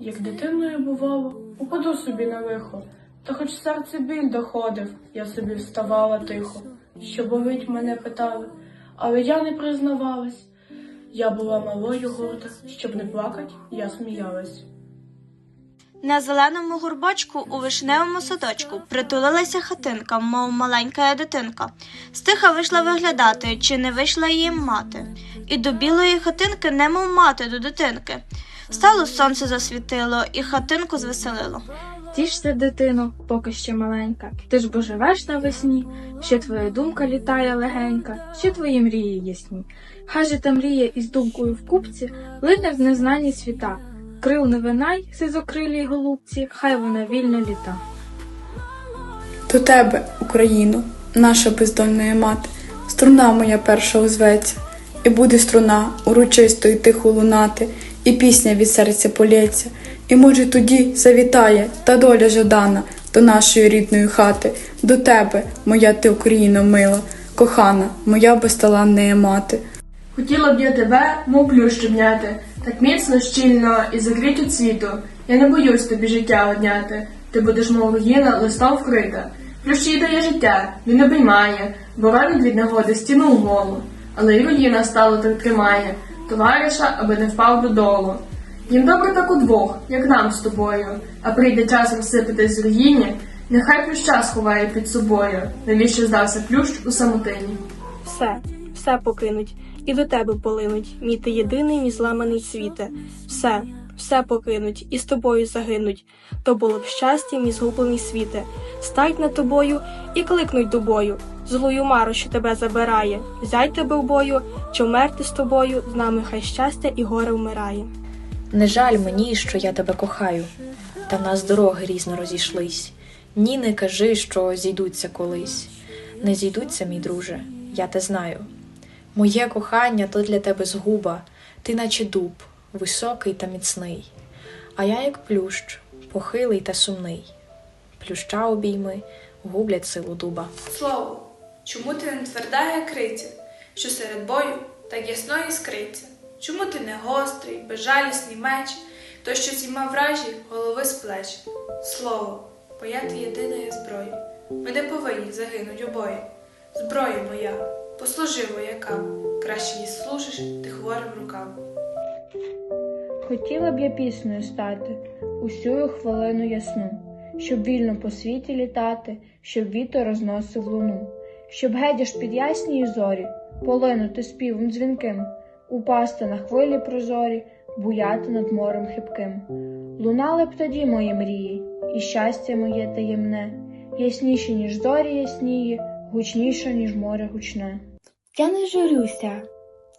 Як дитиною бувало, упаду собі на лихо, та хоч серце біль доходив, я собі вставала тихо, що болить мене питали, але я не признавалась. Я була малою горда, щоб не плакать, я сміялась. На зеленому горбочку у вишневому садочку притулилася хатинка, мов маленька дитинка. Стиха вийшла виглядати, чи не вийшла її мати. І до білої хатинки, немов мати до дитинки. Стало сонце засвітило, і хатинку звеселило. Тішся, дитино, поки ще маленька. Ти ж бо живеш навесні, ще твоя думка літає легенька, ще твої мрії ясні. Хай же та мрія із думкою в купці лине в незнані світа. Крил не винай, сизокрилій голубці, хай вона вільно літа. До тебе, Україно, наша бездольна мати, струна моя перша озветься, і буде струна урочисто й тихо лунати, і пісня від серця полється, і може тоді завітає та доля жадана до нашої рідної хати, до тебе, моя ти Україно мила, кохана, моя безталанна мати. Хотіла б я тебе, мов плющ обняти, так міцно, щільно і закрить від світу. Я не боюсь тобі життя одняти. Ти будеш, мов руїна, листом вкрита. Плющ їй дає життя, він обіймає, боронить від негоди стіну голу. Але й руїна стало так тримає, товариша, аби не впав додолу. Їм добре так удвох, як нам з тобою, а прийде час розсипатись з руїні, нехай плюща сховає під собою, навіщо здався плющ у самотині. Все, все покинуть, і до тебе полинуть, мій ти єдиний, мій зламаний світе. Все, все покинуть, і з тобою загинуть. То було б щастя, мій згублений світе. Стать над тобою і кликнуть до бою. Злую мару, що тебе забирає. Взять тебе в бою, чи вмерти з тобою, з нами хай щастя і горе вмирає. Не жаль мені, що я тебе кохаю, та в нас дороги різно розійшлись. Ні, не кажи, що зійдуться колись. Не зійдуться, мій друже, я те знаю. Моє кохання то для тебе згуба, ти наче дуб, високий та міцний. А я, як плющ, похилий та сумний. Плюща обійми гублять силу дуба. Слово, чому ти не тверда, як криця, що серед бою так ясно іскриться? Чому ти не гострий, безжалісний меч, той, що зійма вражі голови з плеч? Слово, моя ти єдина є зброя. Ми не повинні загинуть обоє. Зброя моя, послужи воякам, краще їй служиш ти хворим рукам. Хотіла б я піснею стати усю хвилину ясну, щоб вільно по світі літати, щоб вітер розносив луну, щоб гедяш під ясній зорі, полинути співом дзвінким, упасти на хвилі прозорі, буяти над морем хибким. Лунали б тоді мої мрії, і щастя моє таємне, ясніше, ніж зорі ясніє, гучніше, ніж море гучне. Я не журюся,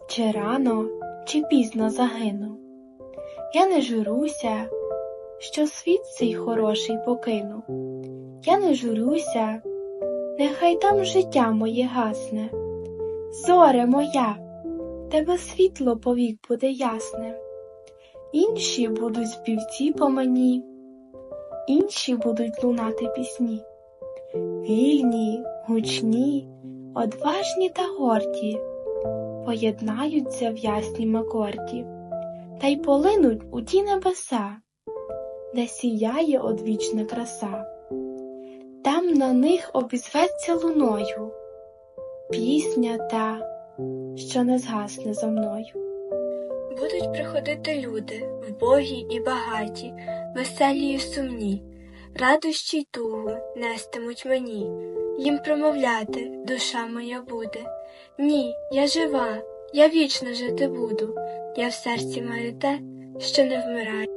чи рано, чи пізно загину. Я не журюся, що світ цей хороший покину. Я не журюся, нехай там життя моє гасне. Зоре моя, тебе світло повік буде ясне. Інші будуть співці по мені, інші будуть лунати пісні. Вільні, гучні, одважні та горді, поєднаються в яснім акорді, та й полинуть у ті небеса, де сіяє одвічна краса. Там на них обізветься луною пісня та, що не згасне за мною. Будуть приходити люди, вбогі і багаті, веселі і сумні, радощі й тугу нестимуть мені, їм промовляти душа моя буде. Ні, я жива, я вічно жити буду, я в серці маю те, що не вмирає.